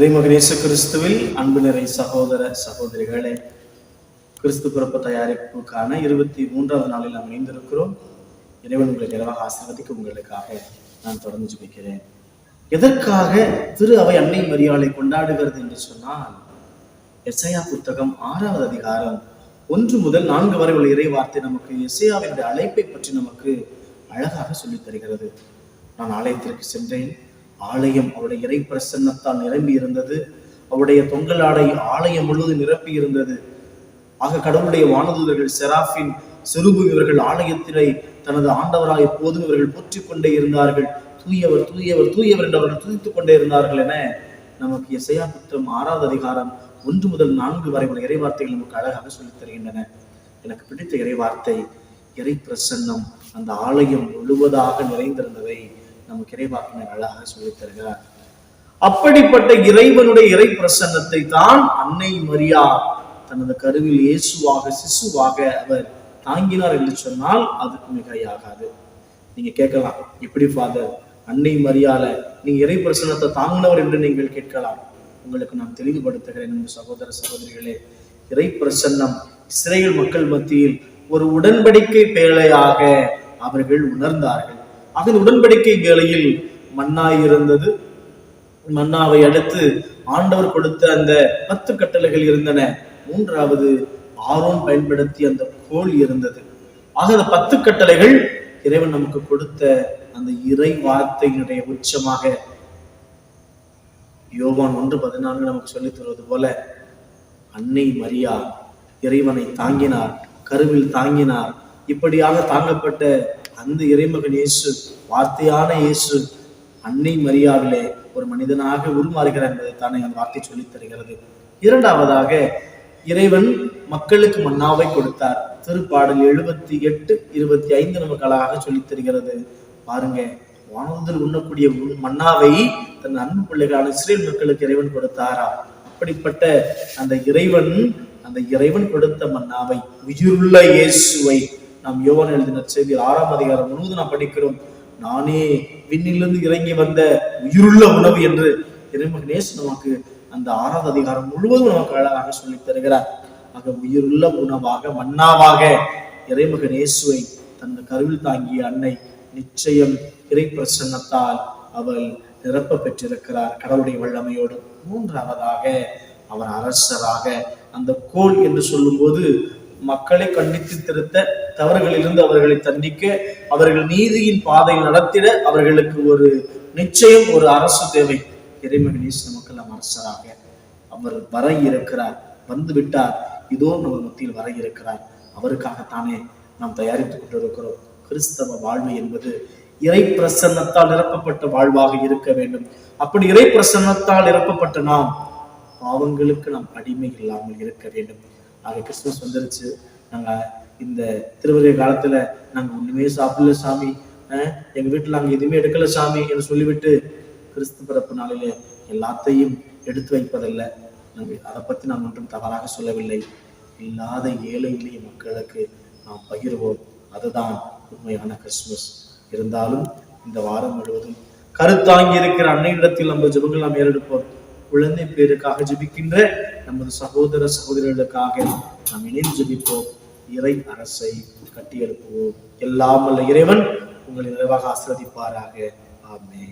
இறைமகன் இயேசு கிறிஸ்துவில் அன்பு நிறை சகோதர சகோதரிகளே கிறிஸ்து பிறப்பு தயாரிப்புக்கான இருபத்தி மூன்றாவது நாளில் நாம் இணைந்திருக்கிறோம். இறைவன் உங்களை நிறைவாக ஆசீர்வதிக்க உங்களுக்காக நான் தொடர்ந்து ஜெபிக்கிறேன். எதற்காக திரு அவை அன்னை மரியாளை கொண்டாடுகிறது என்று சொன்னால் எஸ்ஐயா புத்தகம் ஆறாவது அதிகாரம் ஒன்று முதல் நான்கு வரை உள்ள இறை வார்த்தை நமக்கு எஸ்ஐயாவினுடைய அழைப்பை பற்றி நமக்கு அழகாக சொல்லித் தருகிறது. நான் ஆலயத்திற்கு சென்றேன். ஆலயம் அவருடைய இறை பிரசன்னத்தால் நிரம்பி இருந்தது. அவருடைய தொங்கல் ஆடை ஆலயம் முழுவதும் நிரப்பி இருந்தது. ஆக கடவுளுடைய வானதூதர்கள் செராஃபின் செருபு இவர்கள் ஆலயத்திலே தனது ஆண்டவராக எப்போதும் இவர்கள் போற்றிக் கொண்டே இருந்தார்கள். தூயவர் தூயவர் தூயவர் என்று அவர்கள் துதித்துக் கொண்டே இருந்தார்கள் என நமக்கு இசையா புத்திரம் ஆறாவது அதிகாரம் ஒன்று முதல் நான்கு வரை உள்ள இறைவார்த்தைகள் நமக்கு அழகாக சொல்லித் தருகின்றன. எனக்கு பிடித்த இறைவார்த்தை இறை பிரசன்னம் அந்த ஆலயம் முழுவதாக நிறைந்திருந்ததை நமக்கு இறைவாக்கினர் அழகாக சொல்லித்தருகிறார் அப்படிப்பட்ட இறைவனுடைய இறை பிரசன்னத்தை தான் அன்னை மரியா தனது கருவில் இயேசுவாக சிசுவாக அவர் தாங்கினார் என்று சொன்னால் அதுக்கு மிகையாகாது நீங்க கேட்கலாம் எப்படி ஃபாதர் அன்னை மரியால நீங்க இறை பிரசன்னத்தை தாங்கினவர் என்று நீங்கள் கேட்கலாம். உங்களுக்கு நான் தெளிவுபடுத்துகிறேன் என்று சகோதர சகோதரிகளே இறை பிரசன்னம் இஸ்ரேல் மக்கள் மத்தியில் ஒரு உடன்படிக்கை பேழையாக அவர்கள் உணர்ந்தார்கள். அதன் உடன்படிக்கை வேளையில் மன்னாய் இருந்தது. மன்னாவை அடுத்து ஆண்டவர் கொடுத்த அந்த பத்து கட்டளைகள் இருந்தன. மூன்றாவது ஆரோன் பயன்படுத்தி அந்த கோல் இருந்தது. ஆக அந்த பத்து கட்டளைகள் இறைவன் நமக்கு கொடுத்த அந்த இறை வார்த்தையினுடைய உச்சமாக யோவான் ஒன்று பதினான்கு நமக்கு சொல்லித் தருவது போல அன்னை மரியா இறைவனை தாங்கினார் கருவில் தாங்கினார். இப்படியாக தாங்கப்பட்ட அந்த இறைமகன் இயேசு வார்த்தையான இயேசு அன்னை மரியாவிலே ஒரு மனிதனாக உருமாறுகிறார் என்பதை தானே அந்த வார்த்தை சொல்லித் தருகிறது. இரண்டாவதாக இறைவன் மக்களுக்கு மன்னாவை கொடுத்தார். திருப்பாடல் எழுபத்தி எட்டு இருபத்தி ஐந்து நமக்களாக சொல்லித் தருகிறது. பாருங்க வானத்தில் உண்ணக்கூடிய மன்னாவை தன் அன்பு பிள்ளைகளான இஸ்ரேல் மக்களுக்கு இறைவன் கொடுத்தாரா? அப்படிப்பட்ட அந்த இறைவன் அந்த இறைவன் கொடுத்த மன்னாவை உயிருள்ள இயேசுவை நாம் யோவன் எழுதின செய்தி ஆறாம் அதிகாரம் முழுவதும் நாம் படிக்கிறோம். நானே விண்ணிலிருந்து இறங்கி வந்த உயிருள்ள உணவு என்று இறைமகன் நமக்கு அந்த ஆறாவது அதிகாரம் முழுவதும் நமக்கு அழகாக சொல்லி தருகிறார். ஆக உயிருள்ள உணவாக மன்னாவாக இறைமகன் இயேசுவை தன் கருவில் தாங்கிய அன்னை நிச்சயம் இறை பிரசன்னத்தால் அவள் நிரப்ப பெற்றிருக்கிறார். கடவுளுடைய வல்லமையோடு மூன்றாவதாக அவர் அரசராக அந்த கோல் என்று சொல்லும்போது மக்களை கண்டித்து திருத்த தவறுகளிலிருந்து அவர்களை தண்டிக்க அவர்கள் நீதியின் பாதையில் நடத்திட அவர்களுக்கு ஒரு நிச்சயம் ஒரு அரசு தேவை. இறைமகன் நமக்கு நமக்கெல்லாம் அரசராக அவர் வர இருக்கிறார். வந்து விட்டார். இதோ நம்ம மத்தியில் வர இருக்கிறார். அவருக்காகத்தானே நாம் தயாரித்துக் கொண்டிருக்கிறோம். கிறிஸ்தவ வாழ்வு என்பது இறை பிரசன்னத்தால் நிரப்பப்பட்ட வாழ்வாக இருக்க வேண்டும். அப்படி இறை பிரசன்னத்தால் நிரப்பப்பட்ட நாம் பாவங்களுக்கு நாம் அடிமை இல்லாமல் இருக்க வேண்டும். ஆக கிறிஸ்துமஸ் வந்துருச்சு. நாங்கள் இந்த திருவருகை காலத்துல நாங்க ஒண்ணுமே சாப்பிடல சாமி. அஹ், எங்க வீட்டுல நாங்க எதுவுமே எடுக்கல சாமி என்று சொல்லிவிட்டு கிறிஸ்து பிறப்பு நாளில எல்லாத்தையும் எடுத்து வைப்பதல்ல. நாங்கள் அதை பத்தி நாம் ஒன்றும் தவறாக சொல்லவில்லை. இல்லாத ஏழை எளிய மக்களுக்கு நாம் பகிர்வோம். அதுதான் உண்மையான கிறிஸ்துமஸ். இருந்தாலும் இந்த வாரம் முழுவதும் கருத்தாங்கி இருக்கிற அன்னையிடத்தில் நம்ம ஜெபங்கள் நாம் ஏறெடுப்போம். குழந்தை பேருக்காக ஜபிக்கின்ற நமது சகோதர சகோதரிகளுக்காக நாம் இணைந்து ஜபிப்போம். இறை அரசை கட்டியெழுப்புவோம். எல்லாம் இறைவன் உங்களை நிறைவாக ஆசிரதிப்பாராக ஆமே